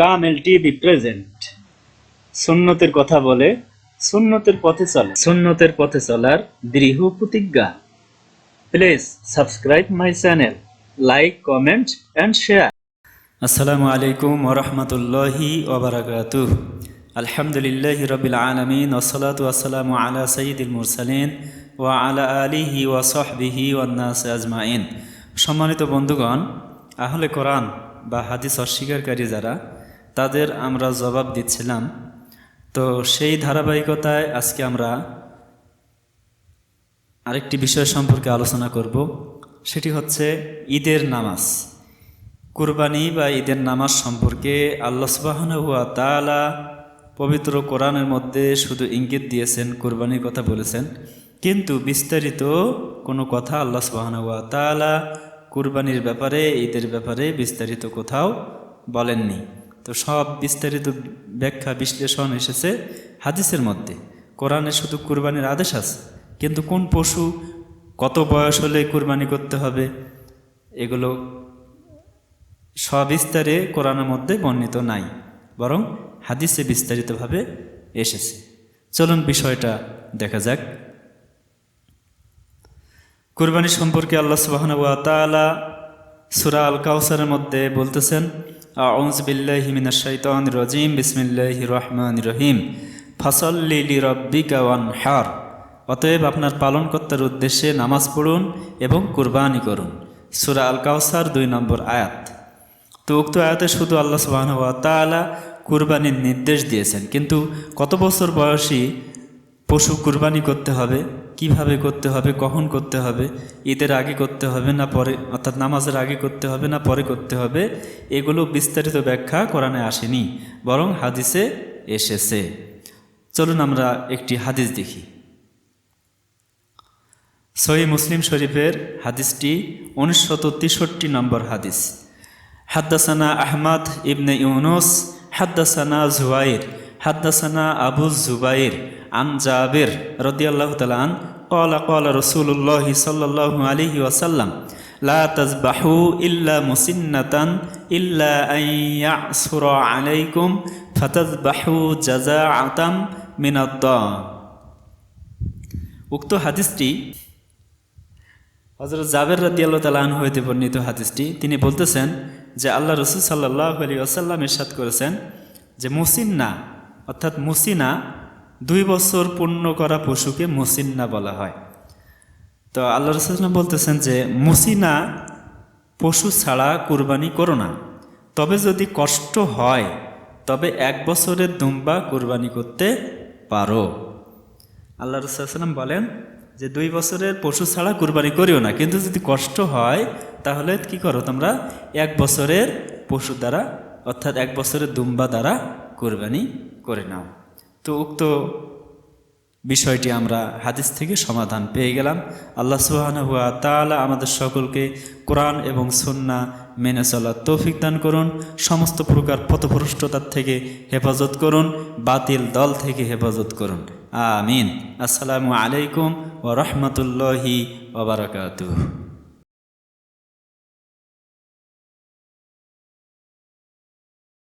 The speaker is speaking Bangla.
কামেল টিভি প্রেজেন্ট। সুন্নতের কথা বলে, সুন্নতের পথে চলে। সুন্নতের পথে চলার দৃঢ় প্রতিজ্ঞা। Please subscribe my channel like comment and share আসসালামু আলাইকুম ওরহমতুল্লাহি ওবরাকাতু আলহামদুলিল্লাহ রবিল আলমিন ওসলাতু আসসালামু আলা সঈদুল মুরসালিন ওয়া আলা আলিহি ওয়া সহবিহি ওয়ান্নাস আজমাইন। সম্মানিত বন্ধুগণ, আহলে কোরআন বা হাদিস অস্বীকারী যারা তাদের আমরা জবাব দিচ্ছিলাম। তো সেই ধারাবাহিকতায় আজকে আমরা আরেকটি বিষয় সম্পর্কে আলোচনা করব। সেটি হচ্ছে ঈদের নামাজ। কুরবানি বা ঈদের নামাজ সম্পর্কে আল্লাহ সুবাহন হুয়া তালা পবিত্র কোরআনের মধ্যে শুধু ইঙ্গিত দিয়েছেন, কুরবানির কথা বলেছেন। কিন্তু বিস্তারিত কোনো কথা আল্লাহ সুবাহন হুয়া তালা কুরবানির ব্যাপারে, ঈদের ব্যাপারে বিস্তারিত কোথাও বলেননি। তো সব বিস্তারিত ব্যাখ্যা, বিশ্লেষণ এসেছে হাদিসের মধ্যে। কোরআনে শুধু কুরবানির আদেশ আছে, কিন্তু কোন পশু কত বয়স হলে কুরবানি করতে হবে, এগুলো সবিস্তারে কোরআনের মধ্যে বর্ণিত নাই, বরং হাদিসে বিস্তারিতভাবে এসেছে। চলুন বিষয়টা দেখা যাক। কুরবানি সম্পর্কে আল্লাহ সুবাহন তালা সুরা আল কাউসারের মধ্যে বলতেছেন রজিম বিসমিল্লাহ রহমান রহিম। ফসল্লি রব্বিকা হার অতএব আপনার পালনকর্তার উদ্দেশ্যে নামাজ পড়ুন এবং কুরবানি করুন। সুরা আল কাউসার দুই নম্বর আয়াত। তো উক্ত আয়াতে শুধু আল্লাহ সুবাহ তালা কুরবানির নির্দেশ দিয়েছেন, কিন্তু কত বছর বয়সী পশু কুরবানি করতে হবে? কীভাবে করতে হবে, কখন করতে হবে, ঈদের আগে করতে হবে না পরে, অর্থাৎ নামাজের আগে করতে হবে না পরে করতে হবে, এগুলো বিস্তারিত ব্যাখ্যা কোরআনে আসেনি, বরং হাদিসে এসেছে। চলুন আমরা একটি হাদিস দেখি। সহি মুসলিম শরীফের হাদিসটি উনিশশত তেষট্টি নম্বর হাদিস। হাদ্দাসানা আহমদ ইবনে ইউনুস, হাদ্দাসানা জুয়াইর হাদ্দাসানা আবু জুবাইর আন জাবির রদিয়াল্লাহ তালান কলা কলা রসুল্লাহ সাল্লাহ আলহি ওয়াসাল্লাম, লা তাজবাহু ইল্লা মুসিন্নাতান ইল্লা আইয়া সুরা আলাইকুম ফাতাজবাহু জাজা আতাম মিনাদ্দ উক্ত হাদিসটি হজরত জাবের রাদিয়াল্লাহ তালান হইতে বর্ণিত হাদিসটি। তিনি বলতেছেন যে আল্লাহ রসুল সাল্লাহ আলী আসাল্লাম ইরশাদ করেছেন যে মুসিন্না অর্থাৎ মুসিনা দুই বছর পূর্ণ করা পশুকে মুসিন্না বলা হয়। তো আল্লাহ রসুলাম বলতেছেন যে, মুসিনা পশু ছাড়া কুরবানি করো না। তবে যদি কষ্ট হয়, তবে এক বছরের দুম্বা কুরবানি করতে পারো। আল্লাহ রসুলাম বলেন যে, দুই বছরের পশু ছাড়া কুরবানি করিও না। কিন্তু যদি কষ্ট হয়, তাহলে কি করো তোমরা? এক বছরের পশু দ্বারা, অর্থাৎ এক বছরের দুম্বা দ্বারা কুরবানি করে নাও। তো উক্ত বিষয়টি আমরা হাদিস থেকে সমাধান পেয়ে গেলাম। আল্লাহ সুবাহানা হুয়া তালা আমাদের সকলকে কোরআন এবং সন্না মেনে চলার তৌফিক দান করুন, সমস্ত প্রকার পথভ্রষ্টতার থেকে হেফাজত করুন, বাতিল দল থেকে হেফাজত করুন। আমিন। আসসালামু আলাইকুম ও রহমতুল্লাহি ওবরাকাতুহ